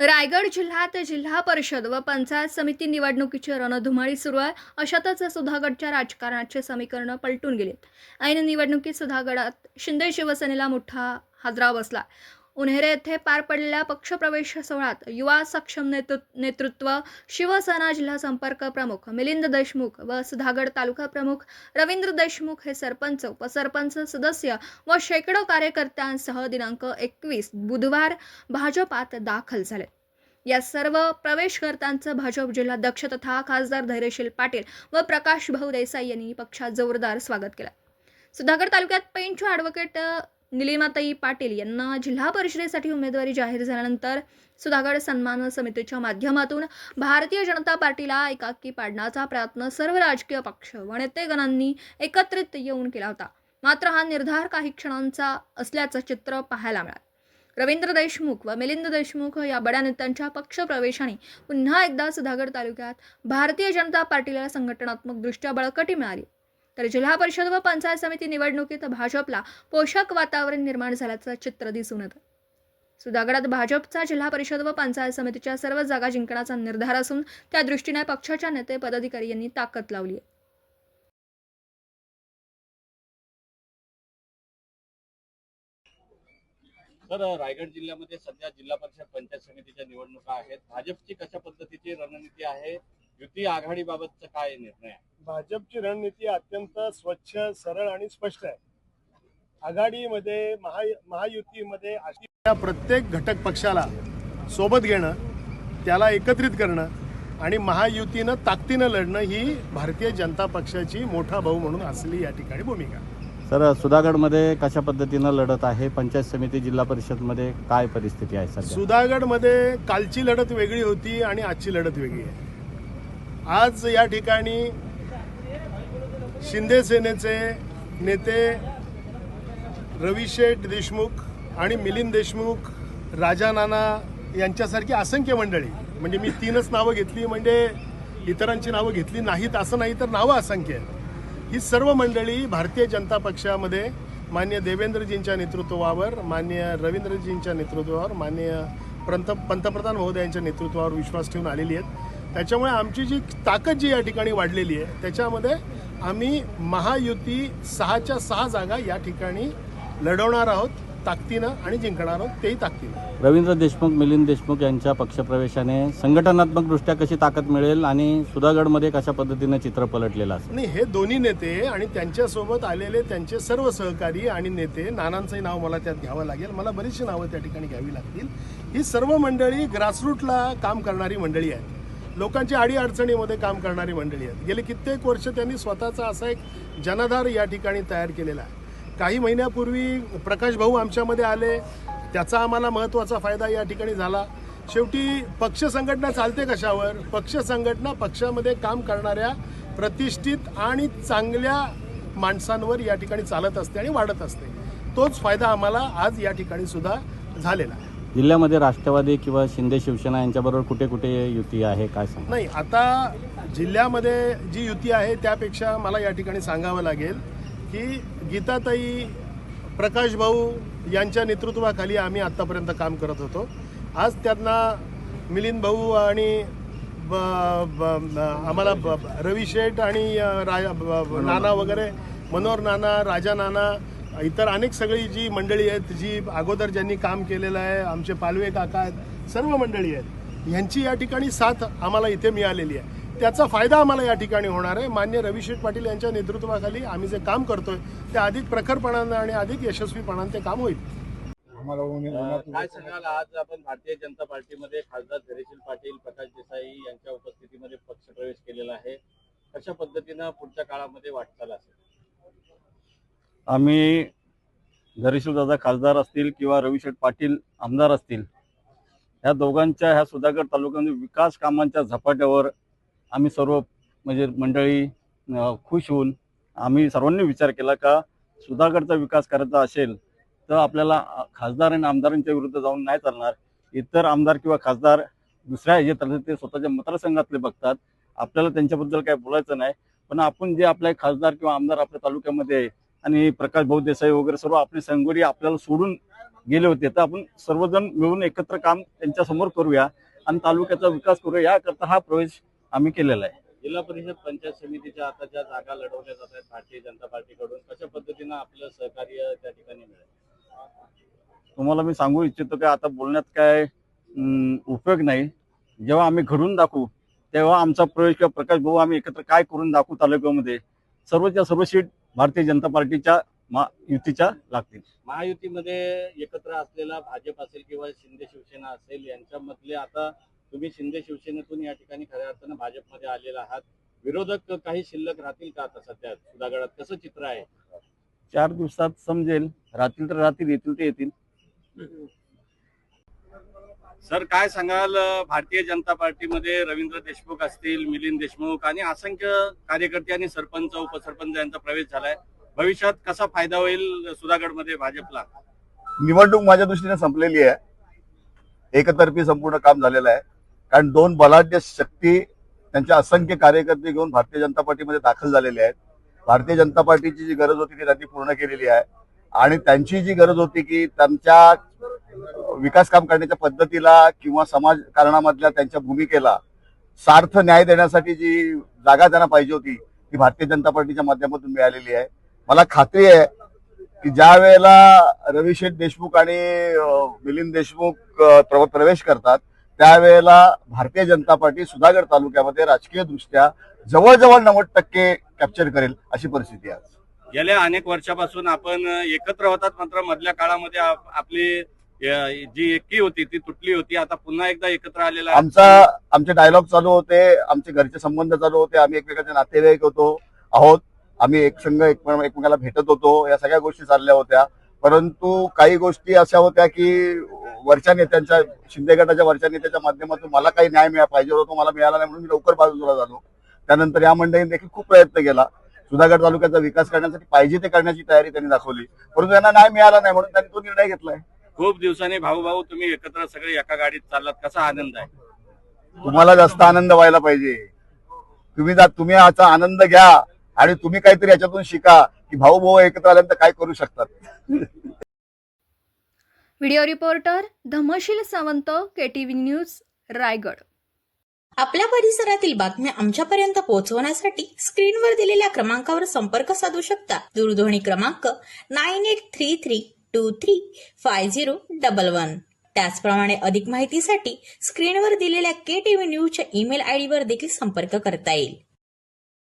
रायगड जिल्ह्यात जिल्हा परिषद व पंचायत समिती निवडणुकीची रणधुमाळी सुरू आहे. अशातच सुधागडच्या राजकारणाचे समीकरण पलटून गेलेत. ऐन निवडणुकीत सुधागडात शिंदे शिवसेनेला मोठा हादरा बसला. उन्हेरे येथे पार पडलेल्या पक्षप्रवेश सोहळ्यात युवा सक्षम नेतृ नेतृत्व शिवसेना जिल्हा संपर्क प्रमुख मिलिंद देशमुख व सुधागड तालुका प्रमुख रवींद्र देशमुख हे सरपंच उपसरपंच सदस्य व शेकडो कार्यकर्त्यांसह दिनांक एकवीस बुधवार भाजपात दाखल झाले. या सर्व प्रवेशकर्त्यांचं भाजप जिल्हाध्यक्ष तथा खासदार धैर्यशील पाटील व प्रकाश भाऊ देसाई यांनी पक्षात जोरदार स्वागत केलं. सुधागड तालुक्यात पेंचू ॲडव्होकेट निलिमाताई पाटील यांना जिल्हा परिषदेसाठी उमेदवारी जाहीर झाल्यानंतर सुधागड सन्मान समितीच्या माध्यमातून भारतीय जनता पार्टीला एकाकी पाडण्याचा प्रयत्न सर्व राजकीय पक्ष व नेतेगणांनी एकत्रित येऊन केला होता. मात्र हा निर्धार काही क्षणांचा असल्याचं चित्र पाहायला मिळालं. रवींद्र देशमुख व मिलिंद देशमुख या बड्या नेत्यांच्या पक्षप्रवेशाने पुन्हा एकदा सुधागड तालुक्यात भारतीय जनता पार्टीला संघटनात्मकदृष्ट्या बळकटी मिळाली. तर जिल्हा परिषद व पंचायत समिती निवडणुकीत भाजपला पोषक वातावरण निर्माण झाल्याचं चित्र दिसून येतं. सुधागडात भाजपचा जिल्हा परिषद व पंचायत समितीच्या सर्व जागा जिंकण्याचा निर्धार असून त्या दृष्टीने पक्षाच्या नेते पदाधिकारी यांनी ताकद लावली आहे. तर रायगड जिल्ह्यामध्ये सध्या जिल्हा परिषद पंचायत समितीच्या निवडणुका आहेत. भाजपची कशा पद्धतीची रणनीती आहे? युती आघाडीबाबतचा काय निर्णय आहे? भाजपची रणनीती अत्यंत स्वच्छ सरळ आणि स्पष्ट आहे. आघाडीमध्ये महा महायुतीमध्ये अशा प्रत्येक घटक पक्षाला सोबत घेणं त्याला एकत्रित करणं आणि महायुतीनं ताकदीनं लढणं ही भारतीय जनता पक्षाची मोठा भाऊ म्हणून असली या ठिकाणी भूमिका. सर सुधागडमध्ये कशा पद्धतीनं लढत आहे? पंचायत समिती जिल्हा परिषदमध्ये काय परिस्थिती आहे सर सुधागडमध्ये कालची लढत वेगळी होती आणि आजची लढत वेगळी आहे. आज या ठिकाणी शिंदे सेनेचे नेते रविशेठ देशमुख आणि मिलिंद देशमुख राजा नाना यांच्यासारखी असंख्य मंडळी म्हणजे मी तीनच नावं घेतली म्हणजे इतरांची नावं घेतली नाहीत असं नाही तर नावं असंख्य आहेत. ही सर्व मंडळी भारतीय जनता पक्षामध्ये मान्य देवेंद्रजींच्या नेतृत्वावर मान्य रवींद्रजींच्या नेतृत्वावर मान्य पंत पंतप्रधान महोदयांच्या नेतृत्वावर विश्वास ठेवून आलेली आहेत. त्याच्यामुळे आमची जी ताकद जी या ठिकाणी वाढलेली आहे त्याच्यामध्ये आम्ही महायुती सहाच्या सहा जागा या ठिकाणी लढवणार आहोत. ताकदीनं आणि जिंकणार आहोत तेही ताकदीनं. रवींद्र देशमुख मिलिंद देशमुख यांच्या पक्षप्रवेशाने संघटनात्मकदृष्ट्या कशी ताकद मिळेल आणि सुधागडमध्ये कशा पद्धतीनं चित्र पलटलेलं असेल? नाही हे दोन्ही नेते आणि त्यांच्यासोबत आलेले त्यांचे सर्व सहकारी आणि नेते नानांचंही नाव मला त्यात घ्यावं लागेल. मला बरीचशी नावं त्या ठिकाणी घ्यावी लागतील. ही सर्व मंडळी ग्रासरूटला काम करणारी मंडळी आहेत. लोकांची अडीअडचणीमध्ये काम करणारी मंडळी आहेत. गेले कित्येक वर्ष त्यांनी स्वतःचा असा एक जनाधार या ठिकाणी तयार केलेला आहे. काही महिन्यापूर्वी प्रकाश भाऊ आमच्यामध्ये आले. त्याचा आम्हाला महत्त्वाचा फायदा या ठिकाणी झाला. शेवटी पक्ष संघटना चालते कशावर? पक्ष संघटना पक्षामध्ये काम करणाऱ्या प्रतिष्ठित आणि चांगल्या माणसांवर या ठिकाणी चालत असते आणि वाढत असते. तोच फायदा आम्हाला आज या ठिकाणी सुद्धा झालेला आहे. जिल्ह्यामध्ये राष्ट्रवादी किंवा शिंदे शिवसेना यांच्याबरोबर कुठे कुठे युती आहे? काय सांग नाही आता जिल्ह्यामध्ये जी युती आहे त्यापेक्षा मला या ठिकाणी सांगावं लागेल. की गीताताई प्रकाश भाऊ यांच्या नेतृत्वाखाली आम्ही आत्तापर्यंत काम करत होतो. आज त्यांना मिलिंद भाऊ आणि ब- आम्हाला रवी शेठ आणि रा- नाना. वगैरे मनोहर नाना राजा नाना इतर अनेक सगळी जी मंडळी आहेत जी अगोदर ज्यांनी काम केलेलं आहे आमचे पालवे काका आहेत सर्व मंडळी आहेत यांची या ठिकाणी साथ आम्हाला इथे मिळालेली आहे. त्याचा फायदा आम्हाला या ठिकाणी होणार आहे. मान्य रविशेठ पाटील यांच्या नेतृत्वाखाली आम्ही जे काम करतोय ते अधिक प्रखरपणानं आणि अधिक यशस्वीपणानं ते काम होईल. काय सांगाल? आज आपण भारतीय जनता पार्टीमध्ये खासदार धैर्यशील पाटील प्रकाश देसाई यांच्या उपस्थितीमध्ये पक्षप्रवेश केलेला आहे. कशा पद्धतीनं पुढच्या काळामध्ये वाटचाल असेल? आम्ही दादा खासदार असतील किंवा रविशेठ पाटील आमदार असतील ह्या दोघांच्या ह्या सुधागड तालुक्यामध्ये विकास कामांच्या झपाट्यावर आम्ही सर्व म्हणजे मंडळी खुश होऊन आम्ही सर्वांनी विचार केला का सुधागडचा विकास करायचा असेल तर आपल्याला खासदार आणि आमदारांच्या विरुद्ध जाऊन नाही चालणार. इतर आमदार किंवा खासदार दुसऱ्या ह्याच्यात ते स्वतःच्या मतदारसंघातले बघतात. आपल्याला त्यांच्याबद्दल काही बोलायचं नाही. पण आपण जे आपले खासदार किंवा आमदार आपल्या तालुक्यामध्ये आहे आणि प्रकाश भाऊ देसाई वगैरे सर्व आपले संगोरी आपल्याला सोडून गेले होते तर आपण सर्वजण मिळून एकत्र काम त्यांच्यासमोर करूया आणि तालुक्याचा विकास करूया. याकरता हा प्रवेश आम्ही केलेला आहे. जिल्हा परिषद पंचायत समितीच्या आता ज्या जागा लढवल्या जात आहेत भारतीय जनता पार्टीकडून कशा पद्धतीनं आपलं सहकार्य त्या ठिकाणी मिळेल? तुम्हाला मी सांगू इच्छितो की आता बोलण्यात काय उपयोग नाही. जेव्हा आम्ही घडून दाखवू तेव्हा आमचा प्रवेश किंवा प्रकाश भाऊ आम्ही एकत्र काय करून दाखवू तालुक्यामध्ये सर्वच्या सर्व सीट भारतीय जनता पार्टीच्या युतीच्या लागतील. महायुतीमध्ये एकत्र असलेला भाजप असेल किंवा शिंदे शिवसेना असेल यांच्यामधले आता तुम्ही शिंदे शिवसेनेतून या ठिकाणी खऱ्या अर्थानं भाजपमध्ये आलेला आहात. विरोधक काही शिल्लक राहतील का आता सध्या? सुधागडात कसं चित्र आहे? चार दिवसात समजेल. राहतील तर राहतील येतील ते येतील. सर काय सांगाल भारतीय जनता पार्टीमध्ये रवींद्र देशमुख असतील मिलिंद देशमुख आणि असंख्य कार्यकर्ते आणि सरपंच उपसरपंच यांचा प्रवेश झालाय. भविष्यात कसा फायदा होईल सुधागडमध्ये भाजपला? निवडणूक माझ्या दृष्टीने संपलेली आहे. एकतर्फी संपूर्ण काम झालेलं आहे. कारण दोन बलाढ्य शक्ती त्यांच्या असंख्य कार्यकर्ते घेऊन भारतीय जनता पार्टीमध्ये दाखल झालेले आहेत. भारतीय जनता पार्टीची जी गरज होती ती त्यांनी पूर्ण केलेली आहे. आणि त्यांची जी गरज होती की त्यांच्या विकास काम करण्याच्या पद्धतीला किंवा समाजकारणामधल्या त्यांच्या भूमिकेला सार्थ न्याय देण्यासाठी जी जागा त्यांना पाहिजे होती ती भारतीय जनता पार्टीच्या माध्यमातून मिळालेली आहे. मला खात्री आहे की ज्या वेळेला रविशेठ देशमुख आणि मिलिंद देशमुख प्रवेश करतात त्यावेळेला भारतीय जनता पार्टी सुधागड तालुक्यामध्ये राजकीय दृष्ट्या जवळजवळ नव्वद टक्के कॅप्चर करेल अशी परिस्थिती आहे आज. गेल्या अनेक वर्षापासून आपण एकत्र होतात मात्र मधल्या काळामध्ये आप- आपली जी एकी होती ती तुटली होती आता पुन्हा एकदा एकत्र आलेला. आमचा आमचे डायलॉग चालू होते आमचे घरचे संबंध चालू होते आम्ही एकमेकांचे नातेवाईक होतो आहोत आम्ही एक संघ एक- एकमेकाला भेटत होतो या सगळ्या गोष्टी चालल्या होत्या परंतु काही गोष्टी अशा होत्या की वरच्या नेत्यांच्या शिंदे गटाच्या वरच्या नेत्याच्या माध्यमातून मला काही न्याय मिळा पाहिजे होता तो मला मिळाला नाही म्हणून मी लवकर बाजूला झालो. त्यानंतर या मंडळीने देखील खूप प्रयत्न केला. सुधागड तालुक्याचा विकास करण्यासाठी पाहिजे ते करण्याची तयारी त्यांनी दाखवली. परंतु यांना न्याय मिळाला नाही म्हणून त्यांनी तो निर्णय घेतलाय. खूप दिवसांनी भाऊ भाऊ तुम्ही एकत्र सगळे एका गाडीत चाललात. कसा आनंद आहे? तुम्हाला जास्त आनंद व्हायला पाहिजे. तुम्ही जा तुम्ही याचा आनंद घ्या आणि तुम्ही काहीतरी याच्यातून शिका. की भाऊ भाऊ एकत्र आल्यानंतर काय करू शकतात? Video reporter Dhamshil Sawant KTV news Raigad. आपल्या परिसरातील बातम्या आमच्यापर्यंत पोहोचवण्यासाठी स्क्रीनवर दिलेल्या क्रमांकावर संपर्क साधू शकता. दूरध्वनी क्रमांक nine eight three three two three five zero double one. त्याचप्रमाणे अधिक माहितीसाठी स्क्रीनवर दिलेल्या के टीव्ही न्यूजच्या ईमेल आयडीवर देखील संपर्क करता येईल.